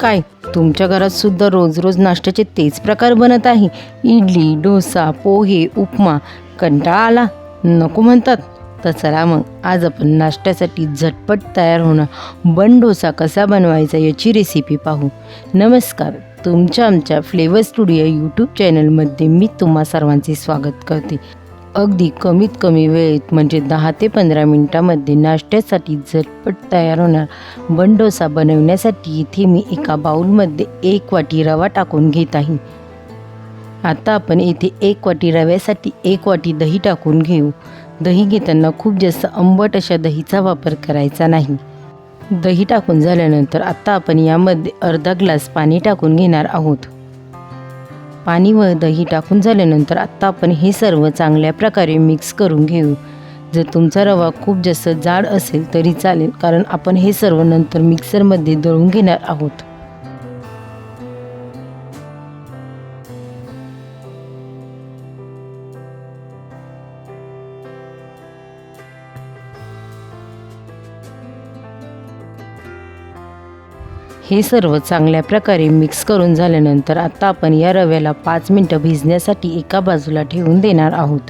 काय? तुमच्या घरात सुद्धा रोज रोज नाश्त्याचे तेच प्रकार बनत आहे. इडली डोसा पोहे उपमा. कंटाळा आला. नको म्हणतात. तर चला मग. आज आपण नाश्त्यासाठी झटपट तयार होणार बन डोसा कसा बनवायचा याची रेसिपी पाहू. नमस्कार. तुमच्या आमच्या फ्लेवर स्टुडिओ यूट्यूब चॅनलमध्ये मी तुम्हा सर्वांचे स्वागत करते. अगदी कमीत कमी वेळेत म्हणजे दहा ते पंधरा मिनटामध्ये नाश्त्यासाठी झटपट तयार होणार बन डोसा बनवण्यासाठी इथे मी एका बाऊलमध्ये एक वाटी रवा टाकून घेत आहे. आता आपण येथे एक वाटी रव्यासाठी एक वाटी दही टाकून घेऊ. दही घेताना खूप जास्त आंबट अशा दहीचा वापर करायचा नाही. दही टाकून झाल्यानंतर आता आपण यामध्ये अर्धा ग्लास पाणी टाकून घेणार आहोत. पाणी व दही टाकून झाल्यानंतर आत्ता आपण हे सर्व चांगल्या प्रकारे मिक्स करून घेऊ. जर तुमचा रवा खूप जास्त जाड असेल तरी चालेल कारण आपण हे सर्व नंतर मिक्सरमध्ये दळून घेणार आहोत. हे सर्व चांगल्या प्रकारे मिक्स करून झाल्यानंतर आता आपण या रव्याला पाच मिनटं भिजण्यासाठी एका बाजूला ठेवून देणार आहोत.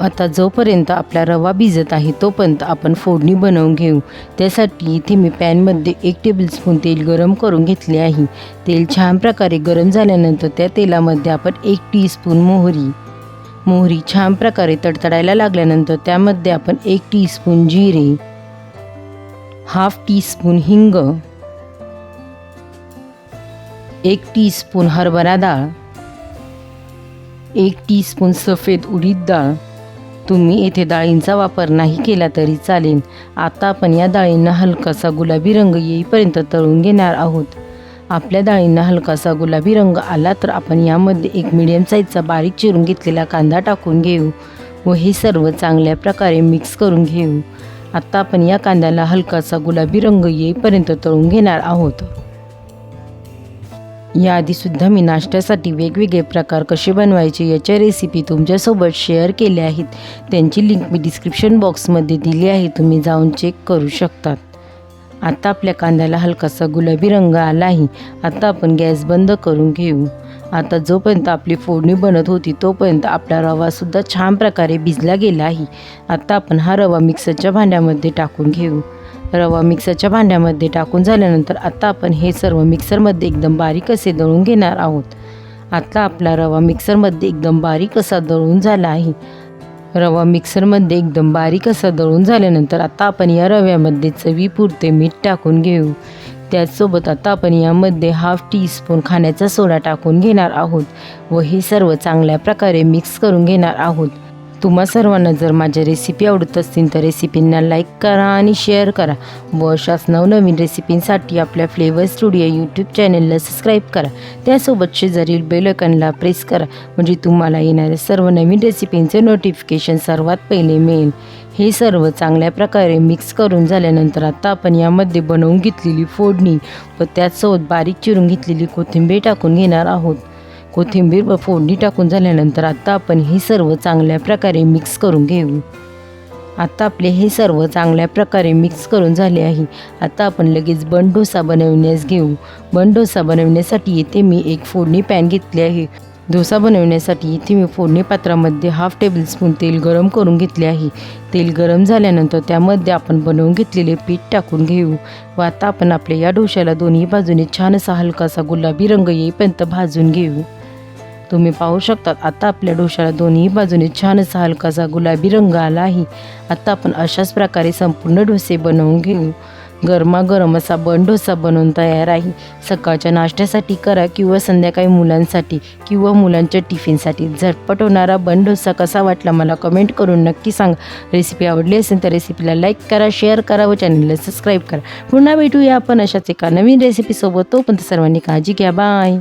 आता जोपर्यंत आपला रवा भिजत आहे तोपर्यंत आपण फोडणी बनवून घेऊ. त्यासाठी इथे मी पॅनमध्ये एक टेबलस्पून तेल गरम करून घेतले आहे. तेल छान प्रकारे गरम झाल्यानंतर त्या तेलामध्ये आपण एक टीस्पून मोहरी. मोहरी छान प्रकारे तडतडायला लागल्यानंतर त्यामध्ये आपण एक टीस्पून जिरे. हाफ टीस्पून हिंग एक टीस्पून हरभरा डाळ एक टीस्पून सफेद उडीद डाळ. तुम्ही येथे डाळींचा वापर नाही केला तरी चालेल. आता आपण या डाळींना हलकासा गुलाबी रंग येईपर्यंत तळून घेणार आहोत. आपल्या डाळींना हलकासा गुलाबी रंग आला तर आपण यामध्ये एक मिडियम साईजचा बारीक चिरून घेतलेला कांदा टाकून घेऊ व हे सर्व चांगल्या प्रकारे मिक्स करून घेऊ. आता आपण या कांद्याला हलकासा गुलाबी रंग येईपर्यंत तळून घेणार आहोत. याआधीसुद्धा मी नाश्त्यासाठी वेगवेगळे प्रकार कसे बनवायचे याच्या रेसिपी तुमच्यासोबत शेअर केल्या आहेत. त्यांची लिंक मी डिस्क्रिप्शन बॉक्समध्ये दिली आहे. तुम्ही जाऊन चेक करू शकतात. आता आपल्या कांद्याला हलकासा गुलाबी रंग आला आहे आता आपण गॅस बंद करून घेऊ. आता जोपर्यंत आपली फोडणी बनत होती तोपर्यंत आपला रवासुद्धा छान प्रकारे भिजला गेला आहे. आता आपण हा रवा मिक्सरच्या भांड्यामध्ये टाकून घेऊ. रवा मिक्सरच्या भांड्यामध्ये टाकून झाल्यानंतर आता आपण हे सर्व मिक्सरमध्ये एकदम बारीक असे दळून घेणार आहोत. आता आपला रवा मिक्सरमध्ये एकदम बारीक असा दळून झाला आहे. रवा मिक्सरमध्ये एकदम बारीक असा दळून झाल्यानंतर आता आपण या रव्यामध्ये चवीपुरते मीठ टाकून घेऊ. त्याचसोबत आता आपण यामध्ये हाफ टी स्पून खाण्याचा सोडा टाकून घेणार आहोत व हे सर्व चांगल्या प्रकारे मिक्स करून घेणार आहोत. तुम्हा सर्वांना जर माझ्या रेसिपी आवडत असतील तर रेसिपींना लाईक करा आणि शेअर करा व अशाच नवनवीन रेसिपींसाठी आपल्या फ्लेवर स्टुडिओ यूट्यूब चॅनलला सबस्क्राईब करा. त्यासोबत शेजारील बेलकनला प्रेस करा म्हणजे तुम्हाला येणाऱ्या सर्व नवीन रेसिपींचे नोटिफिकेशन सर्वात पहिले मिळेल. हे सर्व चांगल्या प्रकारे मिक्स करून झाल्यानंतर आता आपण यामध्ये बनवून घेतलेली फोडणी व त्याचसोबत बारीक चिरून घेतलेली कोथिंबीर टाकून घेणार आहोत. कोथिंबीर व फोडणी टाकून झाल्यानंतर आता आपण हे सर्व चांगल्या प्रकारे मिक्स करून घेऊ. आता आपले हे सर्व चांगल्या प्रकारे मिक्स करून झाले आहे. आता आपण लगेच बन डोसा बनवण्यास घेऊ. बन डोसा बनवण्यासाठी येथे मी एक फोडणी पॅन घेतली आहे. डोसा बनवण्यासाठी इथे मी फोडणी पात्रामध्ये हाफ टेबलस्पून तेल गरम करून घेतले आहे. तेल गरम झाल्यानंतर त्यामध्ये आपण बनवून घेतलेले पीठ टाकून घेऊ. व आता आपण आपल्या या डोश्याला दोन्ही बाजूने छान असा हलकासा गुलाबी रंग येईपर्यंत भाजून घेऊ. तुम्ही पाहू शकतात आता आपल्या डोशाला दोन्ही बाजूने छान असा हलकासा गुलाबी रंग आला आहे. आता आपण अशाच प्रकारे संपूर्ण डोसे बनवून घेऊ. गरमागरम असा बन डोसा बनवून तयार आहे. सकाळच्या नाश्त्यासाठी करा किंवा संध्याकाळी मुलांसाठी किंवा मुलांच्या टिफिनसाठी. झटपट होणारा बन डोसा कसा वाटला मला कमेंट करून नक्की सांगा. रेसिपी आवडली असेल तर रेसिपीला लाईक करा शेअर करा व चॅनलला सबस्क्राईब करा. पुन्हा भेटूया आपण अशाच एका नवीन रेसिपीसोबत तोपर्यंत सर्वांनी काळजी घ्या. बाय